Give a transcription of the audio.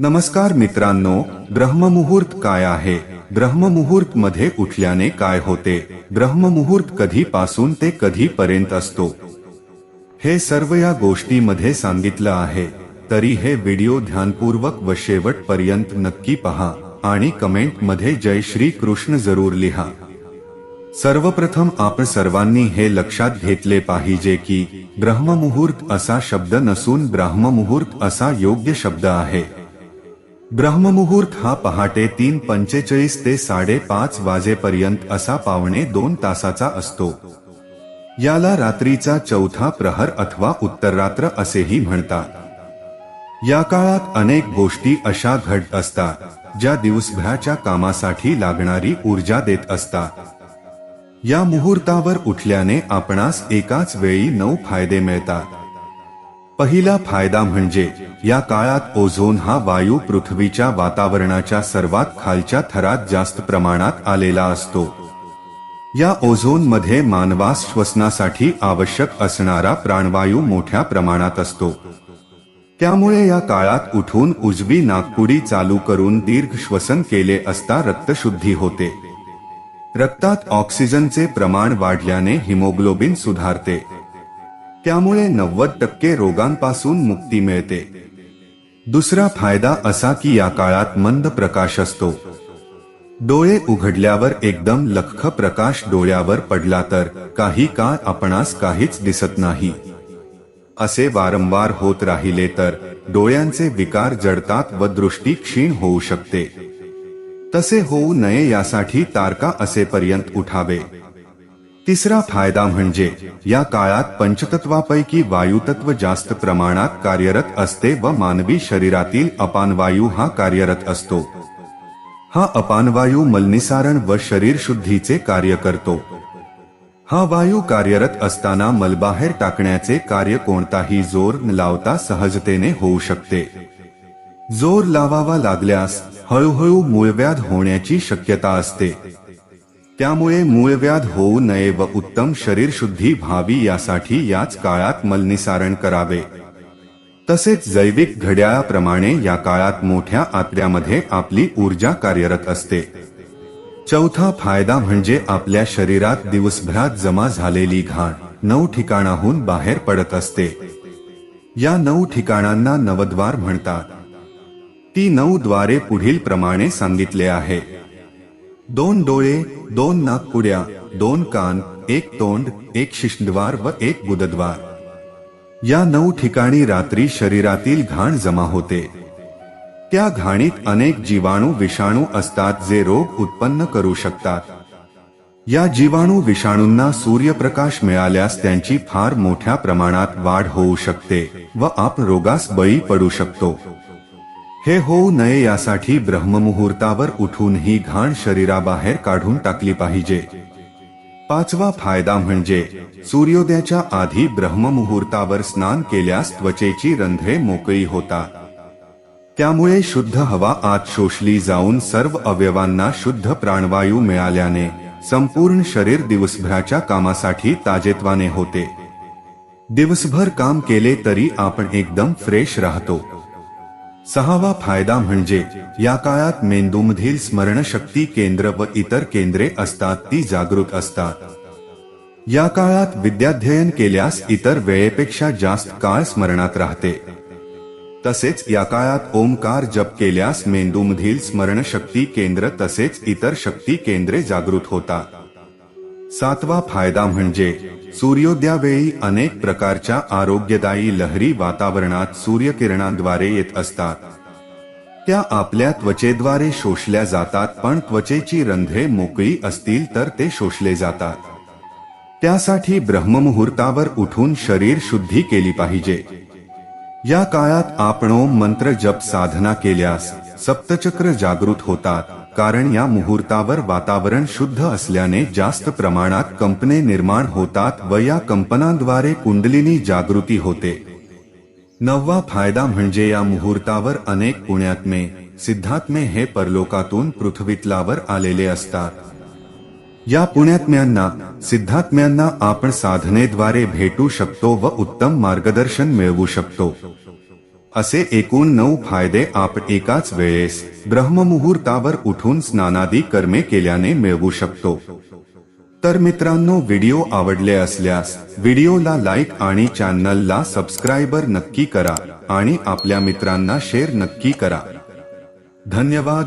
नमस्कार मित्रांनो, ब्रह्ममुहूर्त काय आहे? ब्रह्ममुहूर्त मध्ये उठल्याने काय होते? ब्रह्ममुहूर्त कधीपासून ते कधीपर्यंत असतो? हे सर्व या गोष्टीमध्ये सांगितलं आहे. तरी हे व्हिडिओ ध्यानपूर्वक व शेवटपर्यंत नक्की पहा आणि कमेंट मध्ये जय श्री कृष्ण ज़रूर लिहा. सर्वप्रथम आपण सर्वांनी हे लक्षात घेतले पाहिजे की ब्रह्ममुहूर्त असा शब्द नसून ब्राह्ममुहूर्त असा योग्य शब्द आहे. ब्रह्ममुहूर्त हा पहाटे तीन पंचेचाळीस ते साडेपाच वाजेपर्यंत असा पावणे दोन तासाचा असतो. याला रात्रीचा चौथा प्रहर अथवा उत्तररात्र असेही म्हणतात. या काळात अनेक गोष्टी अशा घडत असतात ज्या दिवसभराच्या कामासाठी लागणारी ऊर्जा देत असतात. या मुहूर्तावर उठल्याने आपणास एकाच वेळी नऊ फायदे मिळतात. पहिला फायदा म्हणजे या काळात ओझोन हा वायू पृथ्वीच्या वातावरणाच्या सर्वात खालच्या थरात जास्त प्रमाणात आलेला असतो. या ओझोनमध्ये मानवास श्वसनासाठी आवश्यक असणारा प्राणवायू मोठ्या प्रमाणात असतो. त्यामुळे या काळात उठून उजवी नागपुडी चालू करून दीर्घ श्वसन केले असता रक्तशुद्धी होते. रक्तात ऑक्सिजनचे प्रमाण वाढल्याने हिमोग्लोबिन सुधारते. त्यामुळे नव्वद टक्के रोगांपासून मुक्ती मिळते. दुसरा फायदा असा की या काळात मंद प्रकाश असतो. डोळे उघडल्यावर एकदम लख्ख प्रकाश डोळ्यावर पडला तर काही काळ आपणास काहीच दिसत नाही. असे वारंवार होत राहिले तर डोळ्यांचे विकार जडतात व दृष्टी क्षीण होऊ शकते. तसे होऊ नये यासाठी तारका असेपर्यंत उठावे. तिसरा फायदा म्हणजे या काळात पंचतत्वापैकी वायुतत्व जास्त प्रमाणात कार्यरत असते व मानवी शरीरातील अपानवायू हा कार्यरत असतो. हा अपानवायू मलनिसारण व शरीर शुद्धीचे कार्य करतो. हा वायू कार्यरत असताना मलबाहेर टाकण्याचे कार्य कोणताही जोर न लावता सहजतेने होऊ शकते. जोर लावावा लागल्यास हळूहळू मूळव्याध होण्याची शक्यता असते. त्यामुळे मूळव्याध होऊ नये व उत्तम शरीर शुद्धी व्हावी यासाठी याच काळात मलनिसारण करावे. तसेच जैविक घड्याळाप्रमाणे या काळात मोठ्या आतड्यामध्ये आपली ऊर्जा कार्यरत असते. चौथा फायदा म्हणजे आपल्या शरीरात दिवसभरात जमा झालेली घाण नऊ ठिकाणाहून बाहेर पडत असते. या नऊ ठिकाणांना नवद्वार म्हणतात. ती नऊ द्वारे पुढील प्रमाणे सांगितले आहे. दोन डोळे दोन नागपुड्या दोन कान एक तोंड एक शिष्टद्वार व एक गुदद्वार या नऊ ठिकाणी रात्री शरीरातील घाण जमा होते. त्या घाणीत अनेक जीवाणू विषाणू असतात जे रोग उत्पन्न करू शकतात. या जीवाणू विषाणूंना सूर्यप्रकाश मिळाल्यास त्यांची फार मोठ्या प्रमाणात वाढ होऊ शकते व आप रोगास बळी पडू शकतो. हे होऊ नये यासाठी ब्रह्ममुहूर्तावर उठून ही घाण शरीराबाहेर काढून टाकली पाहिजे. पाचवा फायदा म्हणजे सूर्योदयाच्या आधी ब्रह्ममुहूर्तावर स्नान केल्यास त्वचेची रंध्रे मोकळी होतात. त्यामुळे शुद्ध हवा आत शोषली जाऊन सर्व अवयवांना शुद्ध प्राणवायू मिळाल्याने संपूर्ण शरीर दिवसभराच्या कामासाठी ताजेत्वाने होते. दिवसभर काम केले तरी आपण एकदम फ्रेश राहतो. सहावा फायदा म्हणजे या काळात मेंदूमधील स्मरणशक्ती केंद्र व इतर केंद्रे असतात ती जागृत असतात. या काळात विद्याध्ययन केल्यास इतर वेळेपेक्षा जास्त काळ स्मरणात राहते. तसेच या काळात ओमकार जप केल्यास मेंदूमधील स्मरणशक्ती केंद्र तसेच इतर शक्ती केंद्रे जागृत होतात. सातवा फायदा म्हणजे सूर्योदयावेळी अनेक प्रकारच्या आरोग्यदायी लहरी वातावरणात सूर्यकिरणांद्वारे येत असतात. त्या आपल्या त्वचेद्वारे शोषल्या जातात पण त्वचेची रंध्रे मोकळी असतील तर ते शोषले जातात. त्यासाठी ब्रह्ममुहूर्तावर उठून शरीर शुद्धी केली पाहिजे. या काळात आपण मंत्र जप साधना केल्यास सप्तचक्र जागृत होतात. कारण या मुहूर्तावर वातावरण शुद्ध असल्याने जास्त प्रमाणात कंपने निर्माण होतात व या कंपनांद्वारे कुंडलिनी जागृती होते. नववा फ़ायदा म्हणजे या मुहूर्तावर अनेक पुण्यात्मे, सिद्धात्मे हे परलोकातून पृथ्वीतलावर आलेले असतात. या पुण्यात्म्यांना, सिद्धात्म्यांना आपण साधनेद्वारे भेटू शकतो व उत्तम मार्गदर्शन मिळवू शकतो. असे एकूण नऊ फायदे आपण एकाच वेळेस ब्रह्ममुहूर्तावर उठून स्नानादी कर्मे केल्याने मिळवू शकतो. तर मित्रांनो व्हिडिओ आवडले असल्यास व्हिडिओला लाईक आणि चॅनलला सबस्क्राईबर नक्की करा आणि आपल्या मित्रांना शेअर नक्की करा. धन्यवाद.